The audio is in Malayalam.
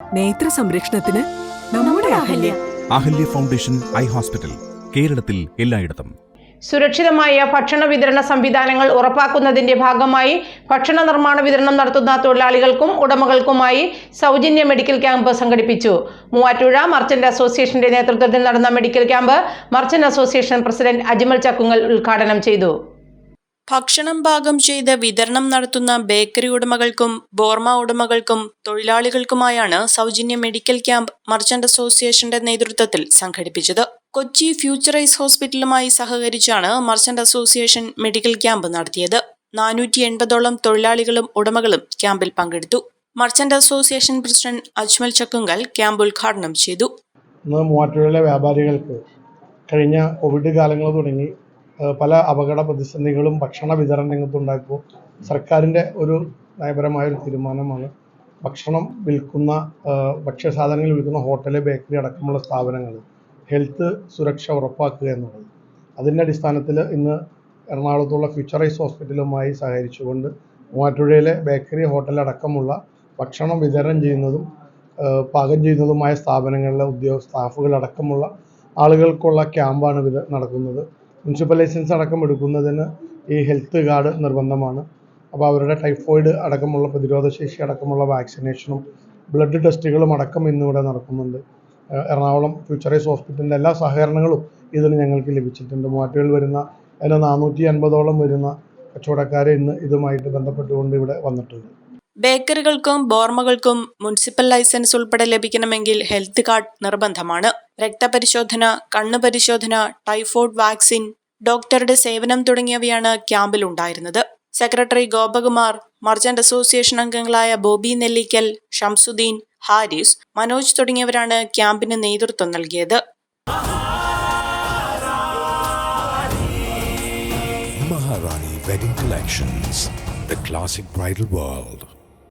നേത്ര സംരക്ഷണത്തിന് നമ്മുടെ Ahalya. Ahalya. Foundation eye hospital കേരളത്തിൽ എല്ലായിടത്തും. സുരക്ഷിതമായ ഭക്ഷണ വിതരണ സംവിധാനങ്ങൾ ഉറപ്പാക്കുന്നതിന്റെ ഭാഗമായി ഭക്ഷണ നിർമ്മാണ വിതരണം നടത്തുന്ന തൊഴിലാളികൾക്കും ഉടമകൾക്കുമായി സൗജന്യ മെഡിക്കൽ ക്യാമ്പ് സംഘടിപ്പിച്ചു. മൂവാറ്റുഴ മർച്ചന്റ് അസോസിയേഷന്റെ നേതൃത്വത്തിൽ നടന്ന medical camp merchant association president Ajmal Chakkungal ഉദ്ഘാടനം ചെയ്തു. ഭക്ഷണം പാകം ചെയ്ത് വിതരണം നടത്തുന്ന ബേക്കറി ഉടമകൾക്കും ബോർമ ഉടമകൾക്കും തൊഴിലാളികൾക്കുമായാണ് സൗജന്യ മെഡിക്കൽ ക്യാമ്പ് മർച്ചന്റ് അസോസിയേഷന്റെ നേതൃത്വത്തിൽ സംഘടിപ്പിച്ചത്. കൊച്ചി ഫ്യൂച്ചറൈസ് ഹോസ്പിറ്റലുമായി സഹകരിച്ചാണ് മർച്ചന്റ് അസോസിയേഷൻ മെഡിക്കൽ ക്യാമ്പ് നടത്തിയത്. നാനൂറ്റി എൺപതോളം തൊഴിലാളികളും ഉടമകളും ക്യാമ്പിൽ പങ്കെടുത്തു. Merchant association president Ajmal Chakkungal camp ഉദ്ഘാടനം ചെയ്തു. മൂവാറ്റുപുഴയിലെ വ്യാപാരികൾക്ക് കഴിഞ്ഞ കോവിഡ് കാലങ്ങൾ തുടങ്ങി പല അപകട പ്രതിസന്ധികളും ഭക്ഷണ വിതരണ രംഗത്തുണ്ടായപ്പോൾ സർക്കാരിന്റെ ഒരു നയപരമായ ഒരു തീരുമാനമാണ് ഭക്ഷണം വിൽക്കുന്ന ഭക്ഷ്യസാധനങ്ങൾ വിൽക്കുന്ന ഹോട്ടൽ ബേക്കറി അടക്കമുള്ള സ്ഥാപനങ്ങൾ ഹെൽത്ത് സുരക്ഷ ഉറപ്പാക്കുക എന്നുള്ളത്. അതിന്റെ അടിസ്ഥാനത്തിൽ ഇന്ന് എറണാകുളത്തുള്ള ഫ്യൂച്ചറൈസ് ഹോസ്പിറ്റലുമായി സഹകരിച്ചുകൊണ്ട് മൂവാറ്റുപുഴയിലെ ബേക്കറി ഹോട്ടൽ അടക്കമുള്ള ഭക്ഷണം വിതരണം ചെയ്യുന്നതും പാകം ചെയ്യുന്നതുമായ സ്ഥാപനങ്ങളിലെ ഉദ്യോഗ സ്റ്റാഫുകൾ അടക്കമുള്ള ആളുകൾക്കുള്ള ക്യാമ്പാണ് ഇത് നടക്കുന്നത്. മുനിസിപ്പൽ ലൈസൻസ് അടക്കം എടുക്കുന്നതിന് ഈ ഹെൽത്ത് കാർഡ് നിർബന്ധമാണ്. അപ്പോൾ അവരുടെ ടൈഫോയിഡ് അടക്കമുള്ള പ്രതിരോധശേഷി അടക്കമുള്ള വാക്സിനേഷനും ബ്ലഡ് ടെസ്റ്റുകളും അടക്കം ഇന്നിവിടെ നടക്കുന്നുണ്ട്. എറണാകുളം ഫ്യൂച്ചറൈസ് ഹോസ്പിറ്റലിന്റെ എല്ലാ സഹകരണങ്ങളും ഇതിന് ഞങ്ങൾക്ക് ലഭിച്ചിട്ടുണ്ട്. മൂവാറ്റുകളിൽ വരുന്ന അതിന് നാനൂറ്റി അൻപതോളം വരുന്ന കച്ചവടക്കാരെ ഇന്ന് ഇതുമായിട്ട് ബന്ധപ്പെട്ടുകൊണ്ട് ഇവിടെ വന്നിട്ടുണ്ട്. ബേക്കറികൾക്കും ബോർമകൾക്കും മുനിസിപ്പൽ ലൈസൻസ് ഉൾപ്പെടെ ലഭിക്കണമെങ്കിൽ ഹെൽത്ത് കാർഡ് നിർബന്ധമാണ്. രക്തപരിശോധന കണ്ണു പരിശോധന ടൈഫോയിഡ് വാക്സിൻ ഡോക്ടറുടെ സേവനം തുടങ്ങിയവയാണ് ക്യാമ്പിൽ ഉണ്ടായിരുന്നത്. സെക്രട്ടറി ഗോപകുമാർ മർച്ചന്റ് അസോസിയേഷൻ അംഗങ്ങളായ ബോബി നെല്ലിക്കൽ ഷംസുദ്ദീൻ ഹാരിസ് മനോജ് തുടങ്ങിയവരാണ് ക്യാമ്പിന് നേതൃത്വം നൽകിയത്. Maharani wedding collections the classic bridal world.